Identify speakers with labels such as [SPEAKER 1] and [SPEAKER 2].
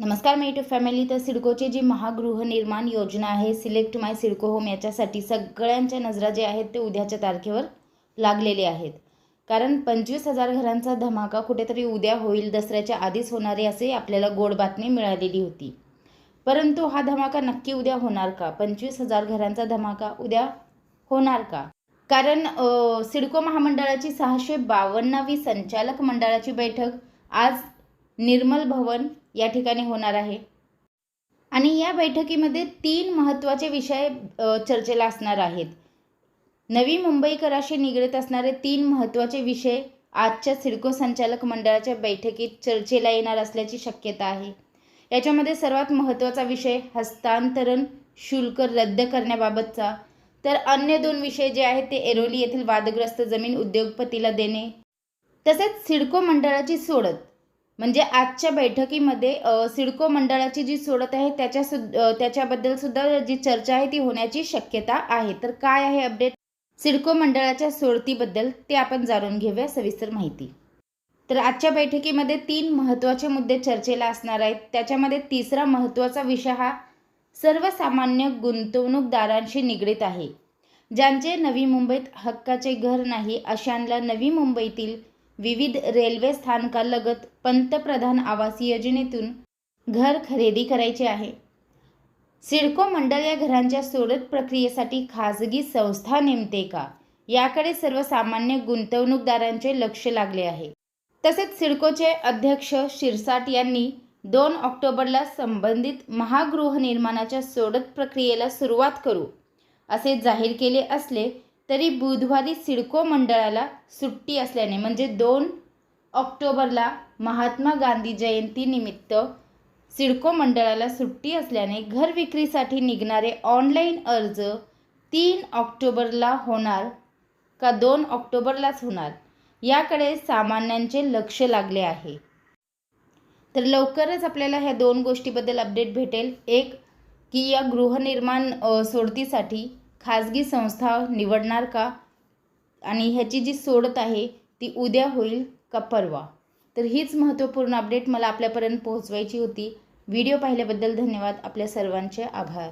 [SPEAKER 1] नमस्कार मी to family तर सिडकोची जी महागृहनिर्माण योजना आहे सिलेक्ट माय सिडको होम याच्यासाठी सगळ्यांच्या नजरा जे आहेत ते उद्याच्या तारखेवर लागलेले आहेत. कारण पंचवीस हजार घरांचा धमाका कुठेतरी उद्या होईल दसऱ्याच्या आधीच होणारे असे आपल्याला गोड बातमी मिळालेली होती. परंतु हा धमाका नक्की उद्या होणार का? पंचवीस हजार घरांचा धमाका उद्या होणार का? कारण सिडको महामंडळाची सहाशे बावन्नावी संचालक मंडळाची बैठक आज निर्मल भवन या ठिकाणी होणार आहे. आणि या बैठकीमध्ये तीन महत्त्वाचे विषय चर्चेला असणार आहेत. नवी मुंबईकराशी निगडीत असणारे तीन महत्त्वाचे विषय आजच्या सिडको संचालक मंडळाच्या बैठकीत चर्चेला येणार असल्याची शक्यता आहे. याच्यामध्ये सर्वात महत्त्वाचा विषय हस्तांतरण शुल्क रद्द करण्याबाबतचा. तर अन्य दोन विषय जे आहेत ते एरोली येथील वादग्रस्त जमीन उद्योगपतीला देणे. तसेच सिडको मंडळाची सोडत. म्हणजे आजच्या बैठकीमध्ये सिडको मंडळाची जी सोडत आहे त्याच्या सु त्याच्याबद्दल सुद्धा जी चर्चा आहे ती होण्याची शक्यता आहे. तर काय आहे अपडेट? सिडको मंडळाच्या सोडतीबद्दल ते आपण जाणून घेऊया सविस्तर माहिती. तर आजच्या बैठकीमध्ये तीन महत्त्वाचे मुद्दे चर्चेला असणार आहेत. त्याच्यामध्ये तिसरा महत्त्वाचा विषय हा सर्वसामान्य गुंतवणूकदारांशी निगडीत आहे. ज्यांचे नवी मुंबईत हक्काचे घर नाही अशांना नवी मुंबईतील विविध रेल्वे स्थानकालगत पंतप्रधान आवास योजनेतून घर खरेदी करायचे आहे. सिडको मंडळ या घरांच्या सोडत प्रक्रियेसाठी खाजगी संस्था नेमते का? याकडे सर्वसामान्य गुंतवणूकदारांचे लक्ष लागले आहे. तसेच सिडकोचे अध्यक्ष शिरसाट यांनी दोन ऑक्टोबरला संबंधित महागृहनिर्माणाच्या सोडत प्रक्रियेला सुरुवात करू असे जाहीर केले असले तरी बुधवारी सिडको मंडळाला सुट्टी असल्याने म्हणजे दोन ऑक्टोबरला महात्मा गांधी जयंतीनिमित्त सिडको मंडळाला सुट्टी असल्याने घर विक्रीसाठी निघणारे ऑनलाईन अर्ज तीन ऑक्टोबरला होणार का दोन ऑक्टोबरलाच होणार याकडे सामान्यांचे लक्ष लागले आहे. तर लवकरच आपल्याला ह्या दोन गोष्टीबद्दल अपडेट भेटेल. एक की या गृहनिर्माण सोडतीसाठी खाजगी संस्था निवडणार का? आणि ह्याची जी सोडत आहे ती उद्या होईल का परवा? तर हीच महत्त्वपूर्ण अपडेट मला आपल्यापर्यंत पोहोचवायची होती. व्हिडिओ पाहिल्याबद्दल धन्यवाद. आपल्या सर्वांचे आभार.